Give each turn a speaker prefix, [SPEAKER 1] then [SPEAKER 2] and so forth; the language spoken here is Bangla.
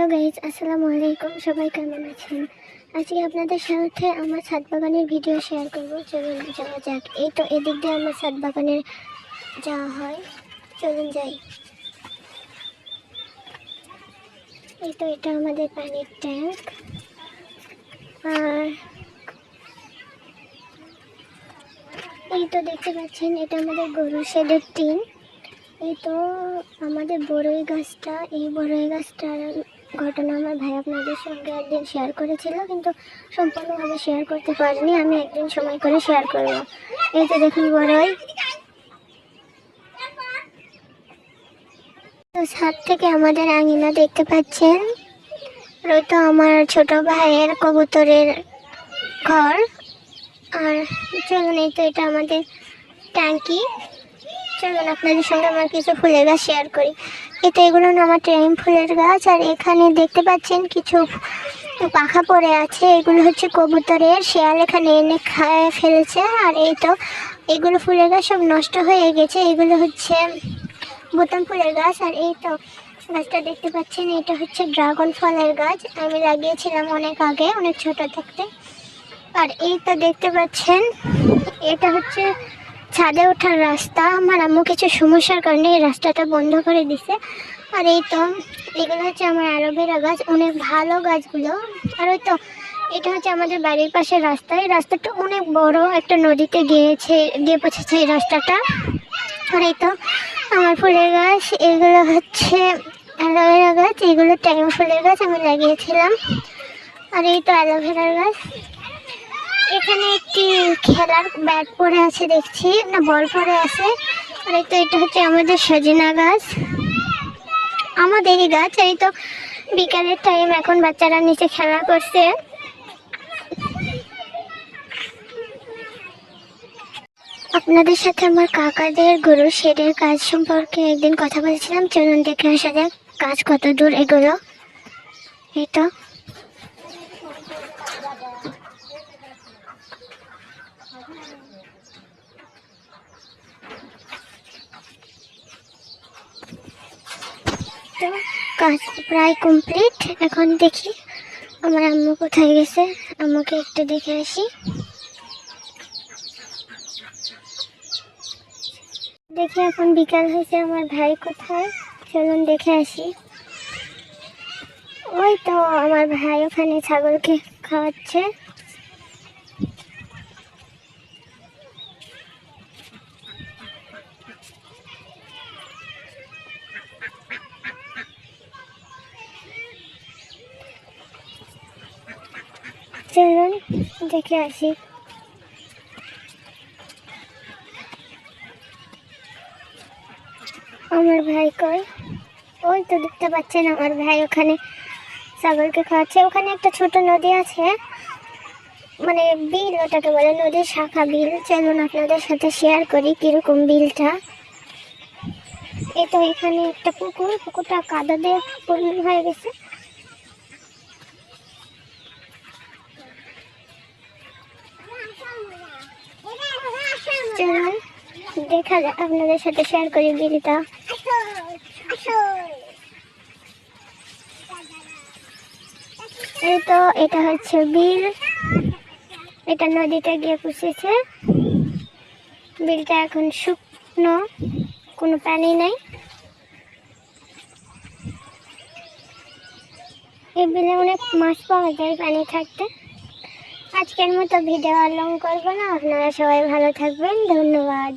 [SPEAKER 1] হ্যালো গাইজ, আসসালামু আলাইকুম। সবাই কেমন আছেন? আজকে আপনাদের সাথে আমার ছাদ বাগানের ভিডিও শেয়ার করব। চলুন যাওয়া যাক। এই তো এদিক দিয়ে আমার ছাদ বাগানের যাওয়া হয়। চলুন যাই। এই তো এটা আমাদের পানির ট্যাঙ্ক। আর এই তো দেখতে পাচ্ছেন, এটা আমাদের গরু শেডের টিন। এই তো আমাদের বড়ই গাছটা, এই বড়ই গাছটার ঘটনা আমার ভাই আপনাদের সঙ্গে একদিন শেয়ার করেছিল, কিন্তু সম্পূর্ণভাবে শেয়ার করতে পারিনি। আমি একদিন সময় করে শেয়ার করব এই তো দেখুন বড়ই। তো ছাদ থেকে আমাদের আঙিনা দেখতে পাচ্ছেন। আর ওই তো আমার ছোট ভাইয়ের কবুতরের ঘর। আর চলুন, এই তো এটা আমাদের ট্যাঙ্কি। চলুন, আপনাদের সঙ্গে আমার কিছু ফুলের গাছ শেয়ার করি। এতে এগুলো আমার টাইম ফুলের গাছ, আর এখানে দেখতে পাচ্ছেন কিছু পাখা পড়ে আছে। এগুলো হচ্ছে কবুতরের, শেয়াল এখানে এনে খায় ফেলেছে, আর এই তো এগুলো ফুলের গাছ সব নষ্ট হয়ে গেছে। এগুলো হচ্ছে বোতাম ফুলের গাছ, আর এই তো গাছটা দেখতে পাচ্ছেন, এটা হচ্ছে ড্রাগন ফলের গাছ। আমি লাগিয়েছিলাম অনেক আগে, অনেক ছোট থাকতে। আর এই তো দেখতে পাচ্ছেন, এটা হচ্ছে ছাদে ওঠার রাস্তা। আমার আম্মু কিছু সমস্যার কারণে এই রাস্তাটা বন্ধ করে দিছে। আর এই তো, এগুলো হচ্ছে আমার অ্যালোভেরা গাছ, অনেক ভালো গাছগুলো। আর ওই তো, এটা হচ্ছে আমাদের বাড়ির পাশে রাস্তা। এই রাস্তাটা অনেক বড় একটা নদীতে গিয়েছে, গিয়ে পৌঁছেছে এই রাস্তাটা। আর এই তো, আমার ফুলের গাছ, এগুলো হচ্ছে অ্যালোভেরা গাছ। এগুলো টাইম ফুলের গাছ আমি লাগিয়েছিলাম। আর এই তো অ্যালোভেরার গাছ। খেলার ব্যাট পড়ে আছে দেখছি, না বল পড়ে আছে। আর এই তো এটা হচ্ছে আমাদের সজিনা গাছ। আমাদেরই গাছ, এই তো বিকালের টাইম এখন বাচ্চারা নিচে খেলা করছে। আপনাদের সাথে আমার কাকাদের, গরু শেডের কাজ সম্পর্কে একদিন কথা বলেছিলাম। চলুন দেখে আসা যাক, কাজ কত দূর এগুলো। এই তো। তো কাজ প্রায় কমপ্লিট এখন দেখি আমার আম্মু কোথায় গেছে। আম্মুকে একটু দেখে আসি। দেখি এখন বিকাল হয়েছে, আমার ভাই কোথায়? চলুন দেখে আসি। ওই তো আমার ভাই ওখানে ছাগলকে খাওয়াচ্ছে। চলুন দেখে আসি। আমার ভাই কই? ওই তো দেখতে পাচ্ছেন আমার ভাই ওখানে ছাগলকে খাওয়াচ্ছে। ওখানে একটা ছোট নদী আছে। মানে বিল ওটাকে বলে নদীর শাখা বিল। চলুন আপনাদের সাথে শেয়ার করি কীরকম বিলটা। এই তো এখানে একটা পুকুর। পুকুরটা কাদা দিয়ে পূর্ণ হয়ে গেছে চলুন দেখা আপনাদের সাথে শেয়ার করি বিলটা এই তো, এটা হচ্ছে বিল। এটা নদীতে গিয়ে পুষেছে। বিলটা এখন শুকনো, কোনো পানি নেই। এই বিলে অনেক মাছ পাওয়া যায় পানি থাকতে। আজকের মতো ভিডিও আর করব না। আপনারা সবাই ভালো থাকবেন। ধন্যবাদ।